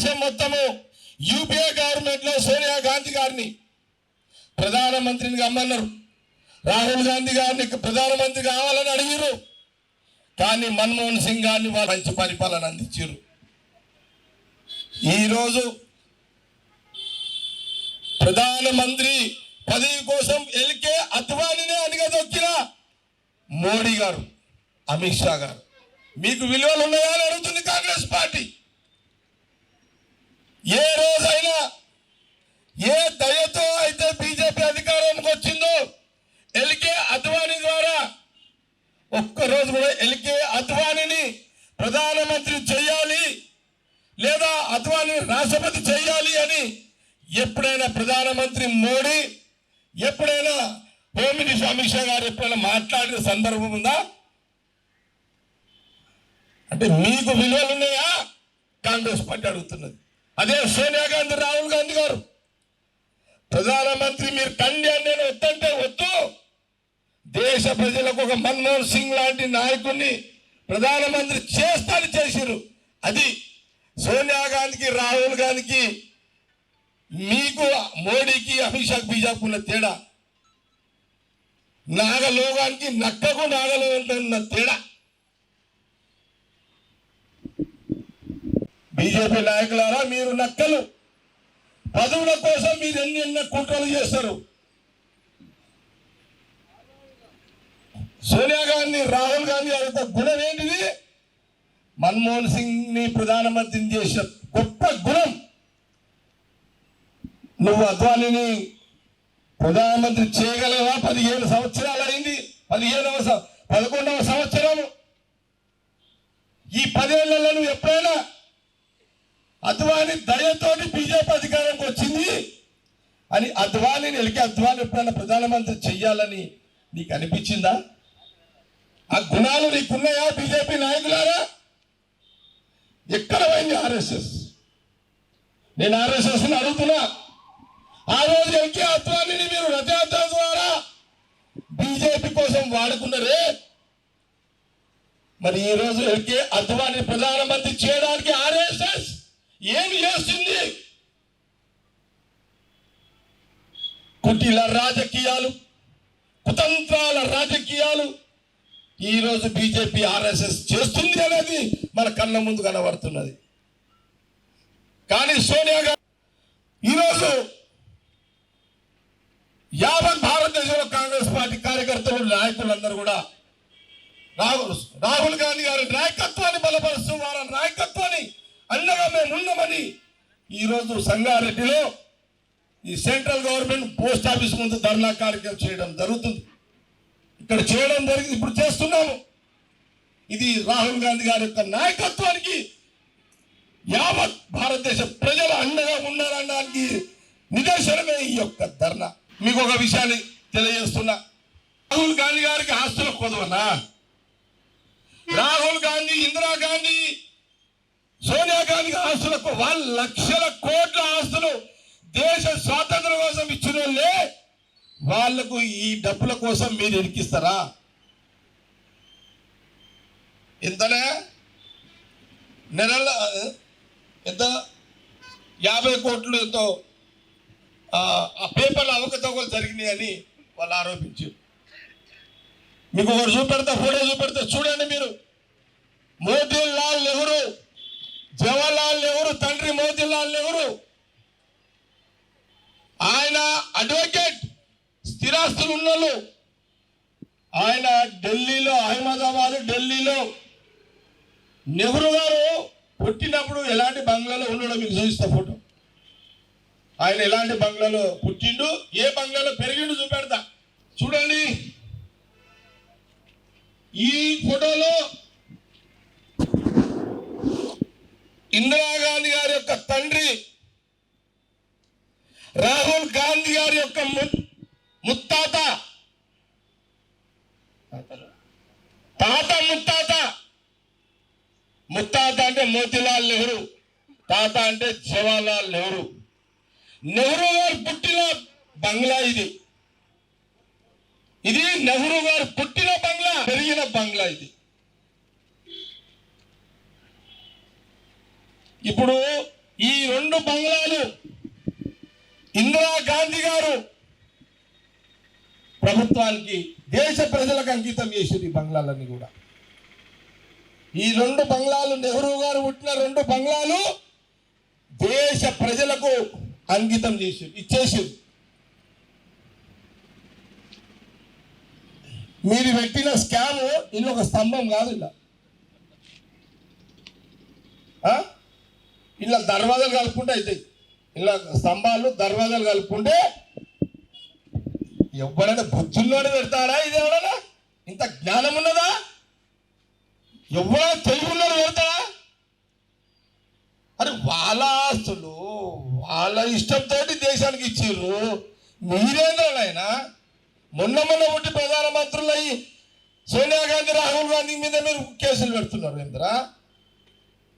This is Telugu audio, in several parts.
దేశం మొత్తము యూపీఏ గవర్నమెంట్లో సోనియా గాంధీ గారిని ప్రధానమంత్రిని కమ్మన్నారు రాహుల్ గాంధీ గారిని ప్రధానమంత్రి కావాలని అడిగిరు కానీ మన్మోహన్ సింగ్ గారిని వాళ్ళు మంచి పరిపాలన అందించారు ఈరోజు ప్రధానమంత్రి పదవి కోసం ఎల్కే అద్వానినే అడిగదొక్కిన మోడీ గారు అమిత్ షా గారు. మీకు విలువలు ఉన్నాయా అని అడుగుతుంది కాంగ్రెస్ పార్టీ. ఏ రోజైనా ఏ దయతో అయితే బీజేపీ అధికారానికి వచ్చిందో ఎల్కే అద్వానీ ద్వారా ఒక్కరోజు కూడా ఎల్కే అద్వానీని ప్రధానమంత్రి చేయాలి లేదా అద్వానీ రాష్ట్రపతి చేయాలి అని ఎప్పుడైనా ప్రధానమంత్రి మోడీ ఎప్పుడైనా హోమ్ మినిస్టర్ అమిత్ షా గారు ఎప్పుడైనా మాట్లాడిన సందర్భం ఉందా? అంటే మీకు విలువలు ఉన్నాయా? కాంగ్రెస్ పార్టీ అడుగుతున్నది. అదే సోనియా గాంధీ రాహుల్ గాంధీ గారు. ప్రధానమంత్రి మీరు కండి అని నేను వద్దంటే వద్దు. దేశ ప్రజలకు ఒక మన్మోహన్ సింగ్ లాంటి నాయకుడిని ప్రధానమంత్రి చేస్తాను చేసిరు అది సోనియా గాంధీకి రాహుల్ గాంధీకి మీకు మోడీకి అమిత్ షాకి బీజేపీ ఉన్న తేడా. నాగలోగానికి నక్కకు నాగలోగానికి ఉన్న తేడా. బీజేపీ నాయకులారా మీరు నక్కలు. పదవుల కోసం మీరు ఎన్ని ఎన్ని కుట్రలు చేస్తారు? సోనియా గాంధీ రాహుల్ గాంధీ యొక్క గుణం ఏంటిది? మన్మోహన్ సింగ్ని ప్రధానమంత్రిని చేసిన గొప్ప గుణం. నువ్వు అద్వానీని ప్రధానమంత్రి చేయగలవా? పదిహేను సంవత్సరాలు అయింది. పదిహేనవ పదకొండవ సంవత్సరం. ఈ పదేళ్ళలో నువ్వు ఎప్పుడైనా అద్వాని దయతోటి బీజేపీ అధికారంకి వచ్చింది అని అద్వానిని ఎలికి అద్వాని ఎప్పుడైనా ప్రధానమంత్రి చెయ్యాలని నీకు అనిపించిందా? ఆ గుణాలు నీకున్నాయా బీజేపీ నాయకులారా? ఎక్కడ పోయింది ఆర్ఎస్ఎస్? నేను ఆర్ఎస్ఎస్ అడుగుతున్నా. ఆ రోజు ఎల్కే అద్వానిని మీరు రథయాత్ర ద్వారా బీజేపీ కోసం వాడుకున్నారే? మరి ఈ రోజు ఎల్కే అద్వాని ప్రధానమంత్రి చేయడానికి ఏమి చేస్తుంది? కుటిల రాజకీయాలు కుతంత్రాల రాజకీయాలు ఈ రోజు బీజేపీ ఆర్ఎస్ఎస్ చేస్తుంది అనేది మన కళ్ళ ముందు కనబడుతున్నది. కానీ సోనియా గాంధీ ఈరోజు యావత్ భారతదేశంలో కాంగ్రెస్ పార్టీ కార్యకర్తలు నాయకులందరూ కూడా రాహుల్ రాహుల్ గాంధీ గారి నాయకత్వాన్ని బలపరుస్తూ వారి నాయకత్వాన్ని అండగా మేము ఉన్నామని ఈరోజు సంగారెడ్డిలో ఈ సెంట్రల్ గవర్నమెంట్ పోస్ట్ ఆఫీస్ ముందు ధర్నా కార్యక్రమం చేయడం జరుగుతుంది. ఇక్కడ చేయడం జరిగింది. ఇప్పుడు చేస్తున్నాము. ఇది రాహుల్ గాంధీ గారి యొక్క నాయకత్వానికి యావత్ భారతదేశ ప్రజలు అండగా ఉన్నారనడానికి నిదర్శనమే ఈ యొక్క ధర్నా. మీకు ఒక విషయాన్ని తెలియజేస్తున్నా. రాహుల్ గాంధీ గారికి ఆస్తుల కొదవనా? రాహుల్ గాంధీ ఇందిరాగాంధీ సోనియా గాంధీ ఆస్తులకు వాళ్ళ లక్షల కోట్ల ఆస్తులు దేశ స్వాతంత్రం కోసం ఇచ్చిన వాళ్ళే. వాళ్ళకు ఈ డబ్బుల కోసం మీరు ఇరికిస్తారా? ఇంతనే నెలల ఎంత? యాభై కోట్లు ఎంతో ఆ పేపర్లు అవకతవకలు జరిగినాయి అని వాళ్ళు ఆరోపించారు. మీకు ఒకటి చూపెడతా ఫోటో చూపెడతా చూడండి మీరు. మోతీలాల్ నెహ్రూ జవహర్లాల్ నెహ్రూ తండ్రి మోతీలాల్ నెహ్రూ. ఆయన అడ్వకేట్ స్థిరాస్తులు ఉన్నోళ్ళు. ఆయన ఢిల్లీలో అహ్మదాబాద్ ఢిల్లీలో. నెహ్రూ గారు పుట్టినప్పుడు ఎలాంటి బంగ్లాలో ఉండడం మీకు చూపిస్తా ఫోటో. ఆయన ఎలాంటి బంగ్లాలో పుట్టిండు ఏ బంగ్లాలో పెరిగిండు చూపెడతా. చూడండి. ఈ ఫోటోలో ఇందిరాగాంధీ గారి యొక్క తండ్రి రాహుల్ గాంధీ గారి యొక్క ముత్తాత. తాత ముత్తాత. ముత్తాత అంటే మోతీలాల్ నెహ్రూ. తాత అంటే జవహర్లాల్ నెహ్రూ. నెహ్రూ గారు పుట్టిన బంగ్లా ఇది. ఇది నెహ్రూ గారు పుట్టిన బంగ్లా పెరిగిన బంగ్లా ఇది. ఇప్పుడు ఈ రెండు బంగ్లాలు ఇందిరా గాంధీ గారు ప్రభుత్వానికి దేశ ప్రజలకు అంకితం చేసింది ఈ బంగ్లాలన్నీ కూడా. ఈ రెండు బంగ్లాలు నెహ్రూ గారు పుట్టిన రెండు బంగ్లాలు దేశ ప్రజలకు అంకితం చేసి ఇచ్చేసింది. మీరు పెట్టిన స్కామ్ ఇల్లు ఒక స్తంభం కాదు ఇలా. ఇలా దర్వాజాలు కలుపుకుంటే అవుతాయి ఇలా స్తంభాలు దర్వాజాలు కలుపుకుంటే ఎవరైనా బుద్ధుల్లోనే పెడతాడా ఇది ఎవరైనా? ఇంత జ్ఞానం ఉన్నదా? ఎవరైనా తెలుగులోనే పెడతాడా? అరే వాళ్ళ ఆస్తులు వాళ్ళ ఇష్టంతో దేశానికి ఇచ్చిర్రు. మీరేంద్రనైనా మొన్న మొన్న పుట్టి ప్రధానమంత్రులు అయ్యి సోనియా గాంధీ రాహుల్ గాంధీ మీద మీరు కేసులు పెడుతున్నారు ఏంద్రా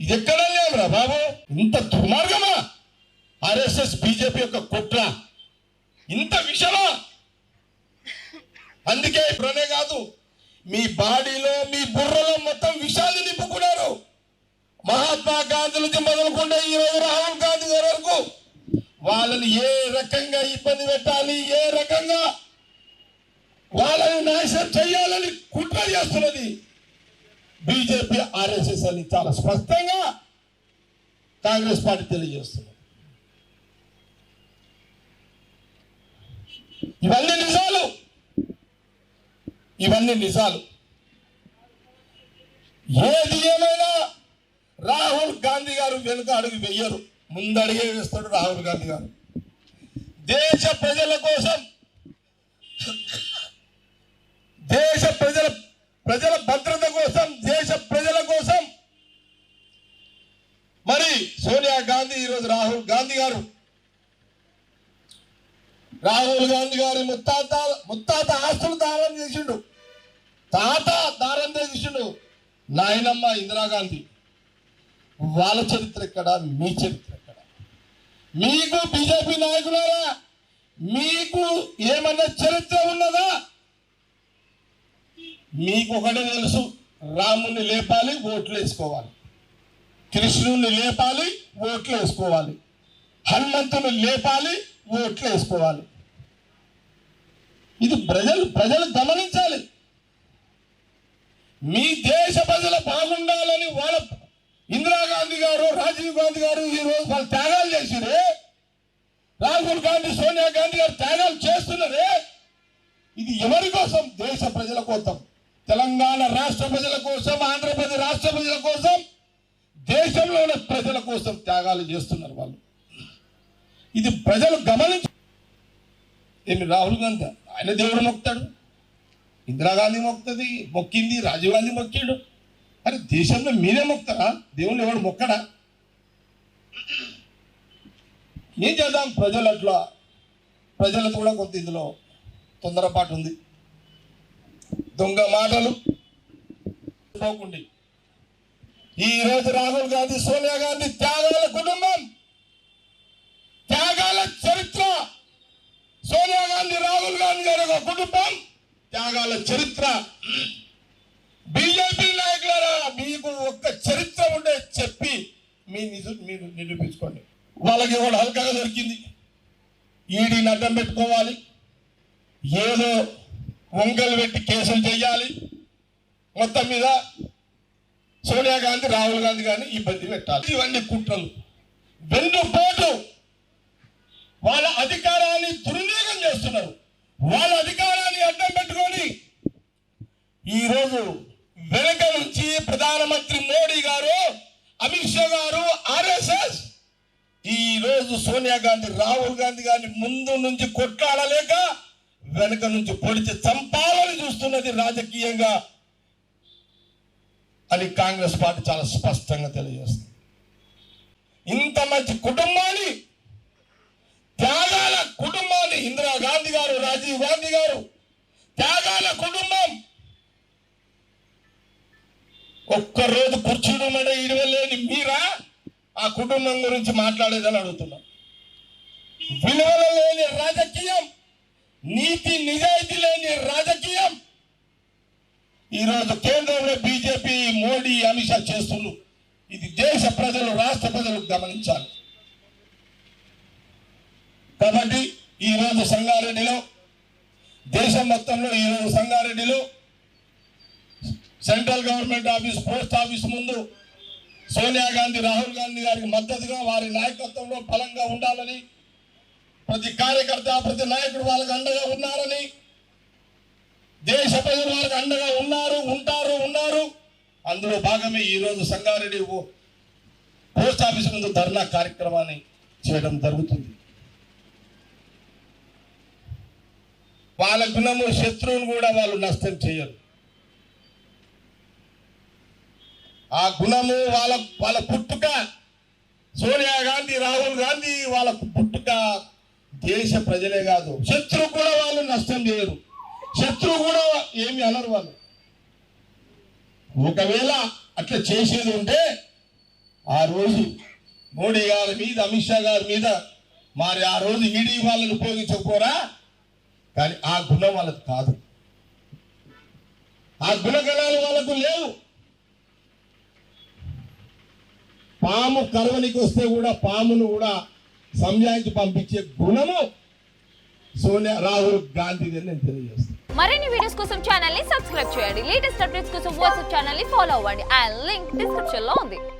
ఇది ఎక్కడ లేవురా బాబు? ఇంత దుర్మార్గమా? ఆర్ఎస్ఎస్ బీజేపీ యొక్క కుట్ర. ఇంత విషమా? అందుకే ఇప్పుడనే కాదు మీ బాడీలో మీ బుర్రలో మొత్తం విషాలు నింపుకున్నారు. మహాత్మా గాంధీ నుంచి మొదలుకుంటే ఈ రోజు రాహుల్ గాంధీ గారి వరకు వాళ్ళని ఏ రకంగా ఇబ్బంది పెట్టాలి ఏ రకంగా వాళ్ళని నాశనం చేయాలని కుట్ర చేస్తున్నది బీజేపీ ఆర్ఎస్ఎస్ అని చాలా స్పష్టంగా కాంగ్రెస్ పార్టీ తెలియజేస్తుంది ఇవన్నీ నిజాలు. ఇవన్నీ నిజాలు. ఏది ఏమైనా రాహుల్ గాంధీ గారు వెనుక అడుగు వెయ్యరు ముందడిగే వేస్తాడు రాహుల్ గాంధీ గారు. దేశ ప్రజల కోసం దేశ ప్రజల ప్రజల భద్రత కోసం దేశ ప్రజల కోసం. మరి సోనియా గాంధీ ఈరోజు రాహుల్ గాంధీ గారు. రాహుల్ గాంధీ గారి ముత్తాత ముత్తాత ఆస్తులు దానం చేసిండు. తాత దానం చేసిండు నాయనమ్మ ఇందిరాగాంధీ. వాళ్ళ చరిత్ర ఎక్కడ? మీ చరిత్ర ఎక్కడ? మీకు బీజేపీ నాయకులారా మీకు ఏమన్నా చరిత్ర ఉన్నదా? మీకు ఒకటే తెలుసు రాముని లేపాలి ఓట్లు వేసుకోవాలి. కృష్ణుని లేపాలి ఓట్లు వేసుకోవాలి. హనుమంతుని లేపాలి ఓట్లు వేసుకోవాలి. ఇది ప్రజలు ప్రజలు గమనించాలి. మీ దేశ ప్రజలు బాగుండాలని వాళ్ళ ఇందిరాగాంధీ గారు రాజీవ్ గాంధీ గారు ఈ రోజు వాళ్ళు త్యాగాలు చేసిరే. రాహుల్ గాంధీ సోనియా గాంధీ గారు త్యాగాలు చేస్తున్నారే. ఇది ఎవరి కోసం? దేశ ప్రజల కోసం. తెలంగాణ రాష్ట్ర ప్రజల కోసం ఆంధ్రప్రదేశ్ రాష్ట్ర ప్రజల కోసం దేశంలో ప్రజల కోసం త్యాగాలు చేస్తున్నారు వాళ్ళు. ఇది ప్రజలు గమనించ ఏమి రాహుల్ గాంధీ? ఆయన దేవుడు మొక్కుతాడు. ఇందిరాగాంధీ మొక్కుతుంది మొక్కింది రాజీవ్ గాంధీ మొక్కాడు. అరే దేశంలో మీరే మొక్తారా దేవుడు ఎవడు మొక్కడా? ఏం చేద్దాం? ప్రజలు అట్లా ప్రజలకు కూడా కొంత ఇందులో తొందరపాటు ఉంది. దొంగ మాటలు. పోకుండి. ఈ రోజు రాహుల్ గాంధీ సోనియా గాంధీ త్యాగాల కుటుంబం. త్యాగాల చరిత్ర. సోనియా గాంధీ రాహుల్ గాంధీ గారి ఒక కుటుంబం త్యాగాల చరిత్ర. బీజేపీ నాయకులారా మీకు ఒక్క చరిత్ర ఉండే చెప్పి మీ నిజు మీరు నిరూపించుకోండి. వాళ్ళకి కూడా హల్కగా దొరికింది. ఈడీని అడ్డం పెట్టుకోవాలి. ఏదో వంగలు పెట్టి కేసులు చేయాలి. మొత్తం మీద సోనియా గాంధీ రాహుల్ గాంధీ గారిని ఇబ్బంది పెట్టాలి. ఇవన్నీ కుట్రలు. వెన్నుపోటు వాళ్ళ అధికారాన్ని దుర్వినియోగం చేస్తున్నారు. వాళ్ళ అధికారాన్ని అడ్డం పెట్టుకొని ఈరోజు వెనక నుంచి ప్రధానమంత్రి మోడీ గారు అమిత్ షా గారు ఆర్ఎస్ఎస్ ఈరోజు సోనియా గాంధీ రాహుల్ గాంధీ గారిని ముందు నుంచి కొట్లాడలేక వెనక నుంచి పొడిచి చంపాలని చూస్తున్నది రాజకీయంగా అని కాంగ్రెస్ పార్టీ చాలా స్పష్టంగా తెలియజేస్తుంది. ఇంత మంచి కుటుంబాన్ని త్యాగాల కుటుంబాన్ని ఇందిరా గాంధీ గారు రాజీవ్ గాంధీ గారు త్యాగాల కుటుంబం ఒక్కరోజు కూర్చుని అంటే ఇడవలేని మీరా ఆ కుటుంబం గురించి మాట్లాడేదని అడుగుతున్నా. విలువల లేని రాజకీయం. నీతి నిజాయితీ లేని రాజకీయం. ఈరోజు కేంద్రంలో బీజేపీ మోడీ అమిత్ షా చేస్తున్నారు. ఇది దేశ ప్రజలు రాష్ట్ర ప్రజలు గమనించాలి. కాబట్టి ఈ రోజు సంగారెడ్డిలో దేశం మొత్తంలో ఈ రోజు సంగారెడ్డిలో central government office post office ముందు సోనియా గాంధీ రాహుల్ గాంధీ గారికి మద్దతుగా వారి నాయకత్వంలో బలంగా ఉండాలని ప్రతి కార్యకర్త ప్రతి నాయకుడు వాళ్ళకి అండగా ఉన్నారని దేశ ప్రజలు వాళ్ళకి అండగా ఉన్నారు ఉంటారు ఉన్నారు. అందులో భాగమే ఈ రోజు సంగారెడ్డి ఓ- పోస్ట్ ఆఫీస్ ముందు ధర్నా కార్యక్రమాన్ని చేయడం జరుగుతుంది. వాళ్ళ గుణము శత్రువును కూడా వాళ్ళు నష్టం చేయరు. ఆ గుణము వాళ్ళ వాళ్ళ పుట్టుక సోనియా గాంధీ రాహుల్ గాంధీ వాళ్ళ పుట్టుక దేశ ప్రజలే కాదు. శత్రువు కూడా వాళ్ళు నష్టం చేయరు. శత్రువు కూడా ఏమి అనరు వాళ్ళు. ఒకవేళ అట్లా చేసేది ఉంటే ఆ రోజు మోడీ గారి మీద అమిత్ షా గారి మీద మరి ఆ రోజు ఈడీ వాళ్ళని ఉపయోగించకపోరా? కానీ ఆ గుణం వాళ్ళకి కాదు. ఆ గుణగణాలు వాళ్ళకు లేవు. పాము కరువనికి వస్తే కూడా పామును కూడా సంజాయించి పంపించే గుణము సోనియా రాహుల్ గాంధీది అని నేను తెలియజేస్తాను. మరిన్ని వీడియోస్ కోసం ఛానల్ని సబ్స్క్రైబ్ చేయండి. లేటెస్ట్ అప్డేట్స్ కోసం వాట్సాప్ ఛానల్ని ఫాలో అవ్వండి. అండ్ లింక్ డిస్క్రిప్షన్లో ఉంది.